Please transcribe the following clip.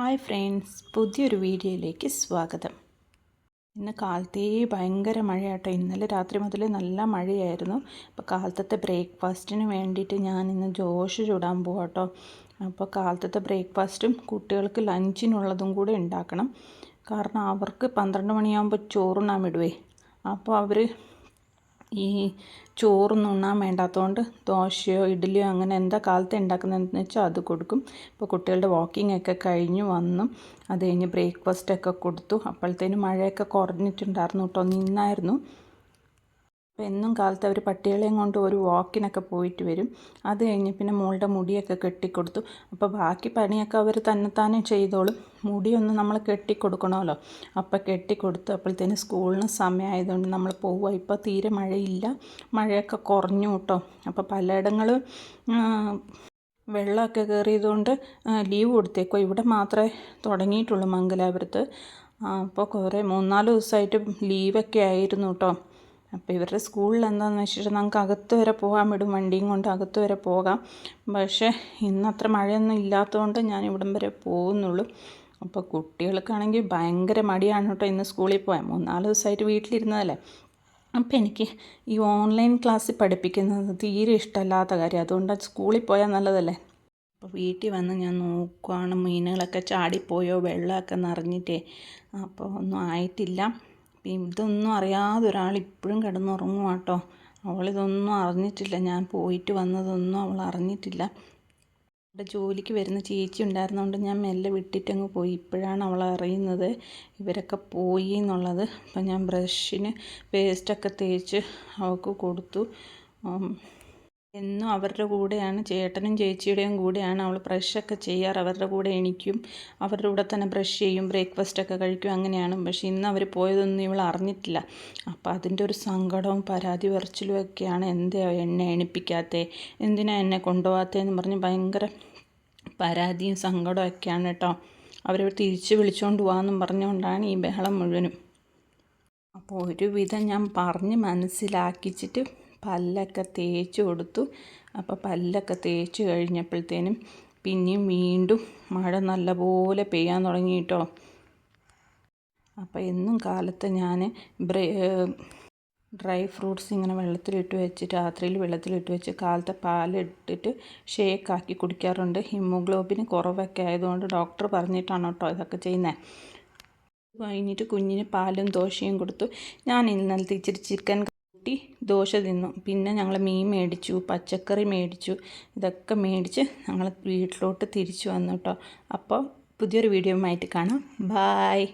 Hi friends പുതിയൊരു വീഡിയോയിലേക്ക് സ്വാഗതം. ഇന്ന് കാലത്തേ ഭയങ്കര മഴയാട്ടോ. ഇന്നലെ രാത്രി മുതൽ നല്ല മഴയായിരുന്നു. അപ്പോൾ കാലത്തത്തെ ബ്രേക്ക്ഫാസ്റ്റിന് വേണ്ടിയിട്ട് ഞാൻ ഇന്ന് ജോഷ് ചൂടാൻ പോകാട്ടോ അപ്പോൾ കാലത്തത്തെ ബ്രേക്ക്ഫാസ്റ്റും കുട്ടികൾക്ക് ലഞ്ചിനുള്ളതും കൂടെ ഉണ്ടാക്കണം. കാരണം അവർക്ക് പന്ത്രണ്ട് മണിയാകുമ്പോൾ ചോറുണ്ണാൻ വിടുവേ. അപ്പോൾ അവർ ഈ ചോറൊന്നും ഉണ്ണാൻ വേണ്ടാത്തതുകൊണ്ട് ദോശയോ ഇഡ്ഡലിയോ അങ്ങനെ എന്താ കാലത്ത് ഉണ്ടാക്കുന്നതെന്ന് വെച്ചാൽ അത് കൊടുക്കും. ഇപ്പോൾ കുട്ടികളുടെ വാക്കിംഗ് ഒക്കെ കഴിഞ്ഞ് വന്നു. അത് കഴിഞ്ഞ് ബ്രേക്ക്ഫാസ്റ്റ് ഒക്കെ കൊടുത്തു. അപ്പോഴത്തേനും മഴയൊക്കെ കുറഞ്ഞിട്ടുണ്ടായിരുന്നു കേട്ടോ നിന്നായിരുന്നു അപ്പോൾ എന്നും കാലത്ത് അവർ പട്ടികളെയും കൊണ്ട് ഒരു വാക്കിനൊക്കെ പോയിട്ട് വരും. അത് കഴിഞ്ഞ് പിന്നെ മോളുടെ മുടിയൊക്കെ കെട്ടിക്കൊടുത്തു. അപ്പോൾ ബാക്കി പണിയൊക്കെ അവർ തന്നെത്താനെ ചെയ്തോളും. മുടിയൊന്നും നമ്മൾ കെട്ടിക്കൊടുക്കണമല്ലോ. അപ്പോൾ കെട്ടിക്കൊടുത്തു അപ്പോഴത്തേന് സ്കൂളിന് സമയമായതുകൊണ്ട് നമ്മൾ പോവുക. ഇപ്പോൾ തീരെ മഴയില്ല. മഴയൊക്കെ കുറഞ്ഞു കേട്ടോ. അപ്പോൾ പലയിടങ്ങളും വെള്ളമൊക്കെ കയറിയതുകൊണ്ട് ലീവ് കൊടുത്തേക്കോ. ഇവിടെ മാത്രമേ തുടങ്ങിയിട്ടുള്ളൂ മംഗലാപുരത്ത്. അപ്പോൾ കുറേ മൂന്നാൽ ദിവസമായിട്ട് ലീവൊക്കെ ആയിരുന്നു കേട്ടോ. അപ്പോൾ ഇവരുടെ സ്കൂളിൽ എന്താണെന്ന് വെച്ചിട്ട് നമുക്ക് അകത്ത് വരെ പോകാൻ വിടും വണ്ടിയും കൊണ്ട് അകത്ത് വരെ പോകാം. പക്ഷേ ഇന്നത്ര മഴയൊന്നും ഇല്ലാത്തതുകൊണ്ട് ഞാൻ ഇവിടം വരെ പോകുന്നുള്ളൂ. അപ്പോൾ കുട്ടികൾക്കാണെങ്കിൽ ഭയങ്കര മടിയാണ് കേട്ടോ ഇന്ന് സ്കൂളിൽ പോയാൽ മൂന്നാൽ ദിവസമായിട്ട് വീട്ടിലിരുന്നതല്ലേ. അപ്പം എനിക്ക് ഈ ഓൺലൈൻ ക്ലാസ്സിൽ പഠിപ്പിക്കുന്നത് തീരെ ഇഷ്ടമല്ലാത്ത കാര്യം. അതുകൊണ്ട് സ്കൂളിൽ പോയാൽ നല്ലതല്ലേ? അപ്പോൾ വീട്ടിൽ വന്ന് ഞാൻ നോക്കുവാണ് മീനുകളൊക്കെ ചാടിപ്പോയോ വെള്ളമൊക്കെ നിറഞ്ഞിട്ടേ. അപ്പോൾ ഒന്നും ആയിട്ടില്ല. ഇതൊന്നും അറിയാതെ ഒരാൾ ഇപ്പോഴും കിടന്നുറങ്ങുക കേട്ടോ അവളിതൊന്നും അറിഞ്ഞിട്ടില്ല. ഞാൻ പോയിട്ട് വന്നതൊന്നും അവൾ അറിഞ്ഞിട്ടില്ല. അവിടെ ജോലിക്ക് വരുന്ന ചേച്ചി ഉണ്ടായിരുന്നതുകൊണ്ട് ഞാൻ മെല്ലെ വിട്ടിട്ടങ്ങ് പോയി. ഇപ്പോഴാണ് അവൾ അറിയുന്നത് ഇവരൊക്കെ പോയി എന്നുള്ളത്. അപ്പം ഞാൻ ബ്രഷിന് പേസ്റ്റൊക്കെ തേച്ച് അവൾക്ക് കൊടുത്തു. എന്നും അവരുടെ കൂടെയാണ്. ചേട്ടനും ചേച്ചിയുടെയും കൂടെയാണ് അവൾ ബ്രഷൊക്കെ ചെയ്യാറ്. അവരുടെ കൂടെ എണിക്കും. അവരുടെ കൂടെ തന്നെ ബ്രഷ് ചെയ്യും ബ്രേക്ക്ഫാസ്റ്റൊക്കെ കഴിക്കും അങ്ങനെയാണ്. പക്ഷെ ഇന്ന് അവർ പോയതൊന്നും ഇവൾ അറിഞ്ഞിട്ടില്ല. അപ്പോൾ അതിന്റെ ഒരു സങ്കടവും പരാതി പറച്ചിലും ഒക്കെയാണ്. എന്താ എന്നെ എണിപ്പിക്കാത്തേ? എന്തിനാ എന്നെ കൊണ്ടുപോകാത്തതെന്ന് പറഞ്ഞ് ഭയങ്കര പരാതിയും സങ്കടവും ഒക്കെയാണ് കേട്ടോ. അവരെ തിരിച്ച് വിളിച്ചുകൊണ്ട് പോകാമെന്നും പറഞ്ഞുകൊണ്ടാണ് ഈ ബഹളം മുഴുവനും. അപ്പോൾ ഒരുവിധം ഞാൻ പറഞ്ഞ് മനസ്സിലാക്കിച്ചിട്ട് പല്ലൊക്കെ തേച്ച് കൊടുത്തു. അപ്പോൾ പല്ലൊക്കെ തേച്ച് കഴിഞ്ഞപ്പോഴത്തേനും പിന്നെയും വീണ്ടും മഴ നല്ലപോലെ പെയ്യാൻ തുടങ്ങി അപ്പോൾ എന്നും കാലത്ത് ഞാൻ ബ്രേ ഡ്രൈ ഫ്രൂട്ട്സ് ഇങ്ങനെ വെള്ളത്തിലിട്ട് വെച്ച് രാത്രിയിൽ വെള്ളത്തിലിട്ട് വെച്ച് കാലത്തെ പാലിട്ടിട്ട് ഷേക്കാക്കി കുടിക്കാറുണ്ട്. ഹിമോഗ്ലോബിന് കുറവൊക്കെ ആയതുകൊണ്ട് ഡോക്ടർ പറഞ്ഞിട്ടാണ് കേട്ടോ ഇതൊക്കെ ചെയ്യുന്നത്. കഴിഞ്ഞിട്ട് കുഞ്ഞിന് പാലും ദോശയും കൊടുത്തു. ഞാൻ ഇന്നലത്തെ ഇച്ചിരി ചിക്കൻ കുട്ടി ദോശ തിന്നു. പിന്നെ ഞങ്ങൾ മീൻ മേടിച്ചു പച്ചക്കറി മേടിച്ചു ഇതൊക്കെ മേടിച്ച് ഞങ്ങൾ വീട്ടിലോട്ട് തിരിച്ചു വന്നു കേട്ടോ അപ്പോൾ പുതിയൊരു വീഡിയോ ആയിട്ട് കാണാം. ബായ്